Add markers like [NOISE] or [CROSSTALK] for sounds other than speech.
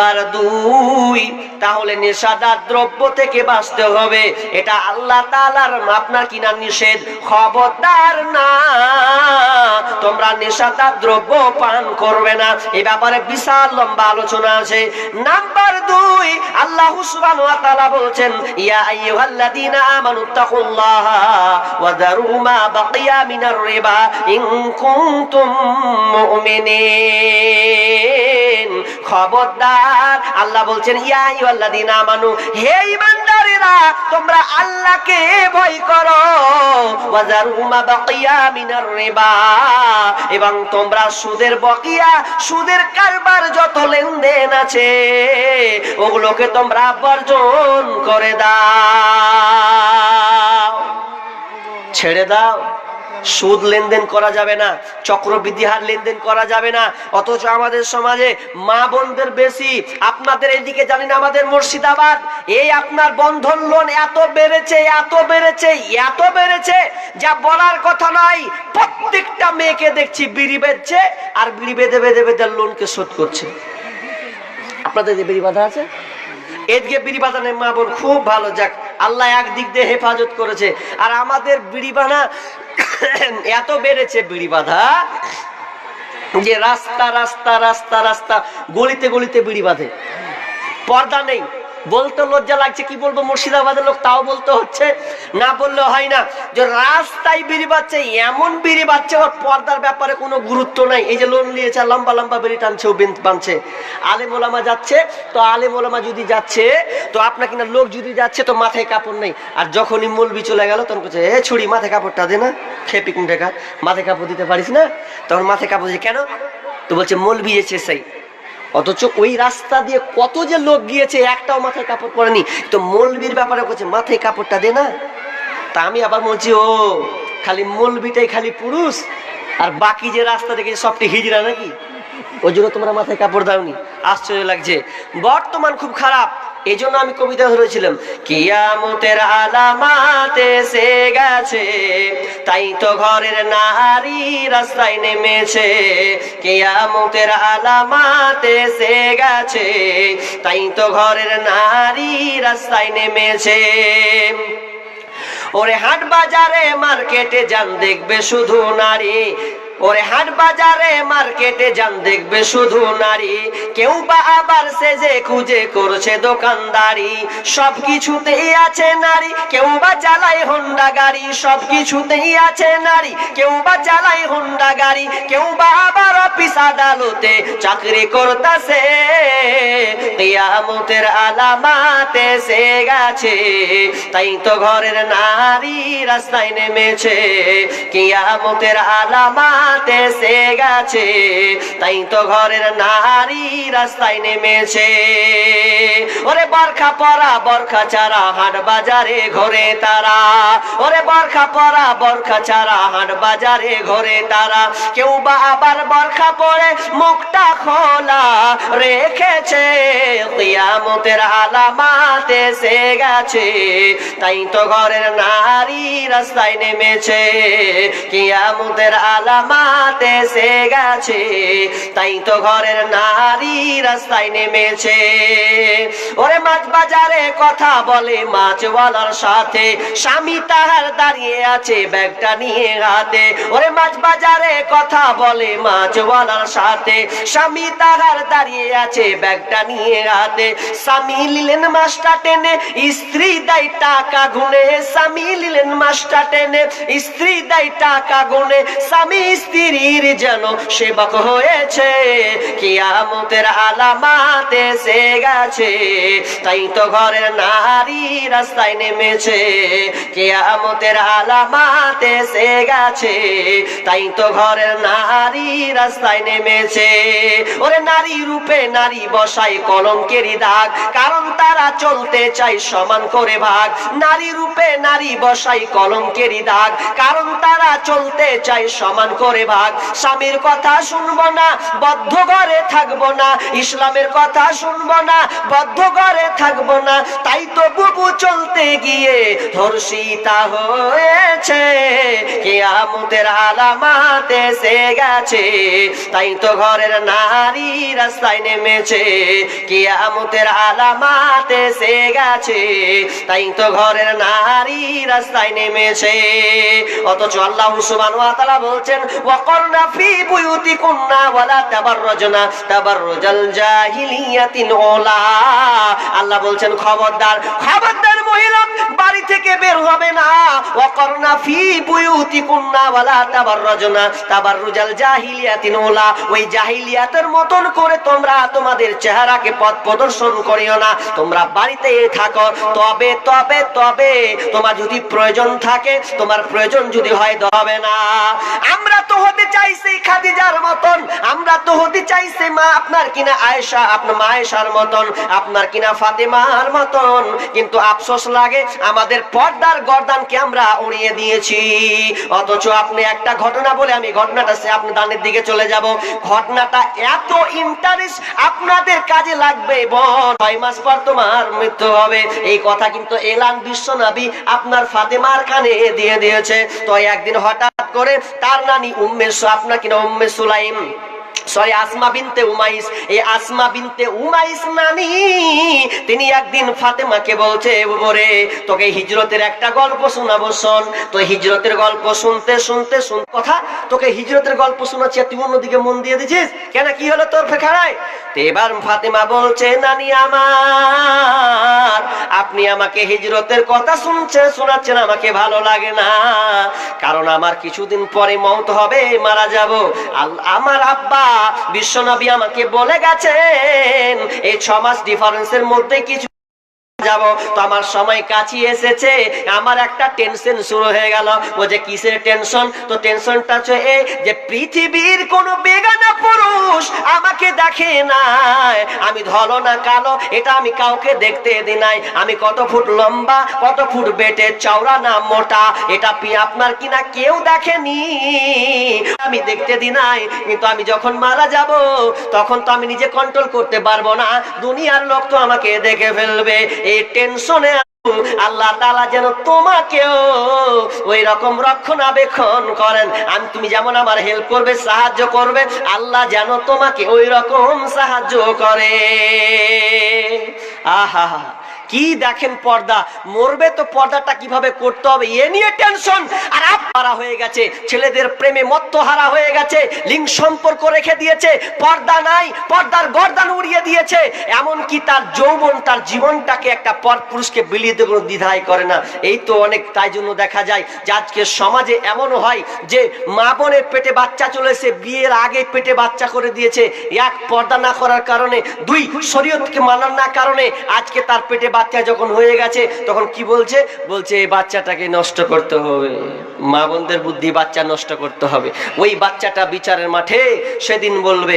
Number দুই, তাহলে নেশাদার দ্রব্য থেকে বাঁচতে হবে। এটা আল্লাহ তালার আপনার কিনা নিষেধ? খবরদার না। তোমরা নেশাদার দ্রব্য পান করবে না। এ ব্যাপারে বিশাল লম্বা আলোচনা আছে। নাম্বার দুই, আল্লাহ সুবহানাহু বলছেন, ইয়া ইন মুমিনিন। খবরদার। আল্লাহ বলছেন, ইয়া আইয়ুহাল্লাযীনা আমানু, হে ঈমানদারেরা, তোমরা আল্লাহকে ভয় করো। ওয়া দারু মা বাকিয়া মিনার রিবা। এবং তোমরা সুদের বকিয়া, সুদের কারবার যত লেনদেন আছে, ওগুলোকে তোমরা বর্জন করে দাও। ছেড়ে দাও। সুদ লেনদেন করা যাবে না, চক্রবৃদ্ধি হার লেনদেন করা যাবে না, অথচ আমাদের সমাজে মা বোনদের বেশি, আপনাদের এদিকে জানি না আমাদের মুর্শিদাবাদ, এই আপনার বন্ধন লোন এত বেড়েছে এত বেড়েছে এত বেড়েছে, যা বলার কথা নয়, প্রত্যেকটা মেয়েকে দেখছি বিড়ি বেঁধছে, আর বিড়ি বেঁধে বেঁধে বেঁধে লোনকে শোধ করছে। আপনাদের যে বিড়ি বাঁধা আছে? এদিকে বিড়ি বাঁধানের মা বোন খুব ভালো, যাক, আল্লাহ একদিক দিয়ে হেফাজত করেছে। আর আমাদের বিড়ি বাঁধা [COUGHS] এত বেড়েছে বিড়ি বাঁধা যে রাস্তা রাস্তা রাস্তা রাস্তা, গলিতে গলিতে বিড়ি বাঁধে। পর্দা নেই। বলতে লজ্জা লাগছে, কি বলব, মুর্শিদাবাদের লোক তাও বলতে হচ্ছে। না বললে হয় না। যে রাস্তায় বিড়ি বাচ্ছে এমন বিড়ি বাচ্ছে ওর পর্দার ব্যাপারে কোনো গুরুত্ব নাই। এই যে লোন নিয়েছে, লম্বা লম্বা বিড়ি টানছে, ও বেন- বানছে। আলেম ওলামা যাচ্ছে, তো আলেম ওলামা যদি যাচ্ছে, তো আপনার কিনা লোক যদি যাচ্ছে, তো মাথায় কাপড় নেই। আর যখনই মলবি চলে গেল, তখন বলছে, এ ছুরি, মাথায় কাপড়টা দে না। খেপি কোন টাকা মাথায় কাপড় দিতে পারিস না? তখন মাথায় কাপড় কেন? তো বলছে, মলবি এসে সেই অথচ ওই রাস্তা দিয়ে কত যে লোক গিয়েছে, একটাও মাথায় কাপড় পরেনি। তো মৌলবির ব্যাপারে বলছে, মাথায় কাপড়টা দে না? তা আমি আবার বলছি, ও, খালি মৌলবিটাই খালি পুরুষ, আর বাকি যে রাস্তা দেখেছে, সবটি হিজরা নাকি? ওই জন্য তোমরা মাথায় কাপড় দাওনি। আশ্চর্য লাগছে। বর্তমান খুব খারাপ। এই জন্য আমি কবিতা ধরেছিলাম, কিয়ামতের আলামাত এসে গেছে, তাই তো ঘরের নারী রাস্তায় নেমেছে, কিয়ামতের আলামাত সে গেছে, তাই তো ঘরের নারী রাস্তায় নেমেছে। ওরে হাট বাজারে মার্কেটে যান, দেখবে শুধু নারী ওরে হাট বাজারে মার্কেটে যান, দেখবে শুধু নারী। কেউ বা আবার সেজে খুঁজে করছে দোকানদারি। সব কিছুতেই আছে নারী, কেউ বা চালায় হোন্ডা গাড়ি। সব কিছুতেই আছে নারী, কেউ বা চালায় হোন্ডা গাড়ি। কেউ বা আবার অফিস আদালতে চাকরি করতেছে। কিয়ামতের আলামাতে সে গেছে, তাই তো ঘরের নারী রাস্তায় নেমেছে। কিয়ামতের সে গেছে, তাই তো ঘরের নারী রাস্তায় নেমেছে। ওরে বরখা পরা, বরখা চারা হাট বাজারে ঘরে তারা। ওরে বরখা পরা, বরখা চারা হাট বাজারে ঘরে তারা। কেউ বা আবার বরখা মুখটা খোলা রেখেছে, কিয়ামতের আলামাত এসে গেছে, তাই তো ঘরের নারী রাস্তায় নেমেছে। কিয়ামতের আলামাত এসে গেছে, তাই তো ঘরের নারী রাস্তায় নেমেছে। ওরে মাছ বাজারে কথা বলে মাছওয়ালার সাথে, স্বামী তাহার দাঁড়িয়ে আছে ব্যাগটা নিয়ে হাতে। ওরে মাছ বাজারে কথা বলে মাছওয়ালার সাথে, স্বামী তাহার দাঁড়িয়ে আছে ব্যাগটা নিয়ে হাতে। স্বামী নিলেন মাছটা টেনে, স্ত্রী দেয় টাকা গুনে। স্বামী নিলেন মাছটা টেনে, স্ত্রী দেয় টাকা গুনে। স্বামী স্ত্রীর যেন সেবক হয়েছে, কিয়ামতের আলামাত এসে গেছে। তাই তো ঘরের নারী রাস্তায় নেমেছে, কিয়ামতের আলামাত এসে গেছে। তাই তো ঘরের নারী রাস্তায় নেমেছে। ওরে নারী রূপে নারী বসাই কলঙ্কেরই দাগ, কারণ তারা চলতে চাই সমান করে ভাগ। নারী রূপে নারী বসাই কলঙ্কেরই দাগ, কারণ তারা চলতে চাই সমান করে ভাগ। স্বামীর কথা শুনব না, বদ্ধ ঘরে থাকব না। ইসলামের কথা শুনব না, বদ্ধ ঘরে থাকব না। তাই তো বুবু চলতে গিয়ে ধর্ষিতা হয়েছে। কেয়ামতের আলামাত এসে গেছে। তাই তো ঘরের নারী রাস্তায় নেমেছে। কেয়ামতের আলামাত এসে গেছে। তাই তো ঘরের নারী রাস্তায় নেমেছে। অথচ আল্লাহ সুবহান ওয়া তাআলা বলছেন, ওয়াকরনা ফি বুয়ুতিকুন্না ওয়ালা তাবাররাজনা তাবাররুজাল জাহিলিয়াতিল উলা। আল্লাহ বলছেন, খবরদার খবরদার বাড়ি থেকে বের হবে না। ফি ওই জাহিলিয়াতের মতন করে তোমরা তোমাদের চেহারাকে পথ প্রদর্শন করিও না। তোমরা বাড়িতে থাকো। তবে তবে তবে তোমার যদি প্রয়োজন থাকে, তোমার প্রয়োজন যদি হয় হবে না। আমরা তো হতে চাইছি খাদিজার মতন। আমরা তো হতে চাইছি মা, আপনার কিনা আয়েশা, আপনার মা আয়েশার মতন, আপনার কিনা ফাতেমার মতন। কিন্তু আফসোস লাগে, আমাদের পর্দার গর্দানকে আমরা উড়িয়ে দিয়েছি। অথচ আপনি একটা ঘটনা বলে আমি ঘটনাটা সে আপনি দানের দিকে চলে যাব। ঘটনাটা এত ইন্টারেস্ট আপনাদের কাজে লাগবে, বোন। ছয় মাস পর তোমার মৃত্যু হবে। এই কথা কিন্তু এলান বিশ্বনবী আপনার ফাতেমার কানে দিয়ে দিয়েছে। তো একদিন হঠাৎ করে তার নানি উম্মে সু- আপনার কিনা উম্মে সুলাইম। সরি, আসমা বিনতে উমাইস। এই আসমা বিনতে উমাইস নানি, তিনি একদিন ফাতেমাকে বলছে ওরে তোকে হিজরতের একটা গল্প শোনাবো, শোন। তো হিজরতের গল্প শুনতে শুনতে, শুন কথা, তোকে হিজরতের গল্প শোনাচ্ছি তুই অন্যদিকে মন দিয়ে দিছিস? কেন, কি হলো তোর তো এবার ফাতেমা বলছে, নানি আমার, আপনি আমাকে হিজরতের কথা শুনছে, শোনাচ্ছেন, আমাকে ভালো লাগে না। কারণ আমার কিছুদিন পরে মৌত হবে, মারা যাব। আমার আব্বা বিশ্বনবী আমাকে বলে গেছেন এই ছ মাস ডিফারেন্সের মধ্যে কিছু যাব। তো আমার সময় কাছে এসেছে। আমার একটা টেনশন শুরু হয়ে গেল। ও যে কিসের টেনশন তো টেনশনটা হচ্ছে এই যে পৃথিবীর কোন বেগানা পুরুষ আমাকে দেখে নাই। আমি ধলো না কালো, এটা আমি কাউকে দেখতে দি নাই। আমি কত ফুট লম্বা, কত ফুট বেটে, চওড়া না মোটা, এটা পি- আপনার কিনা কেউ দেখেনি। আমি দেখতে দি নাই, কিন্তু আমি যখন মারা যাব, তখন তো আমি নিজে কন্ট্রোল করতে পারব না। দুনিয়ার লোক তো আমাকে দেখে ফেলবে। এই টেনশনে আল্লাহ তালা যেন তোমাকেও ওই রকম রক্ষণাবেক্ষণ করেন। আমি, তুমি যেমন আমার হেল্প করবে, সাহায্য করবে, আল্লাহ যেন তোমাকে ওই রকম সাহায্য করে। আহা কি দেখেন পর্দা? মরবে তো পর্দাটা কীভাবে করতে হবে? এ নিয়ে টেনশন আর হারা হয়ে গেছে। ছেলেদের প্রেমে মত্ত হারা হয়ে গেছে। লিঙ্গ সম্পর্ক রেখে দিয়েছে। পর্দা নাই। পর্দার গর্দান উড়িয়ে দিয়েছে। এমন কি তার যৌবন, তার জীবনটাকে একটা পর পুরুষকে বিলিয়ে দিয়ে কোনো দ্বিধাই করে না। এই তো অনেক, তাই জন্য দেখা যায় যে আজকে সমাজে এমনও হয় যে মা বোনের পেটে বাচ্চা চলেছে বিয়ের আগে পেটে বাচ্চা করে দিয়েছে। এক পর্দা না করার কারণে, দুই শরীয়তকে মানার না কারণে আজকে তার পেটে বাচ্চা যখন হয়ে গেছে, তখন কি বলছে? বলছে, এই বাচ্চাটাকে নষ্ট করতে হবে। মা বোনদের বুদ্ধি, বাচ্চা নষ্ট করতে হবে। ওই বাচ্চাটা বিচারের মাঠে সেদিন বলবে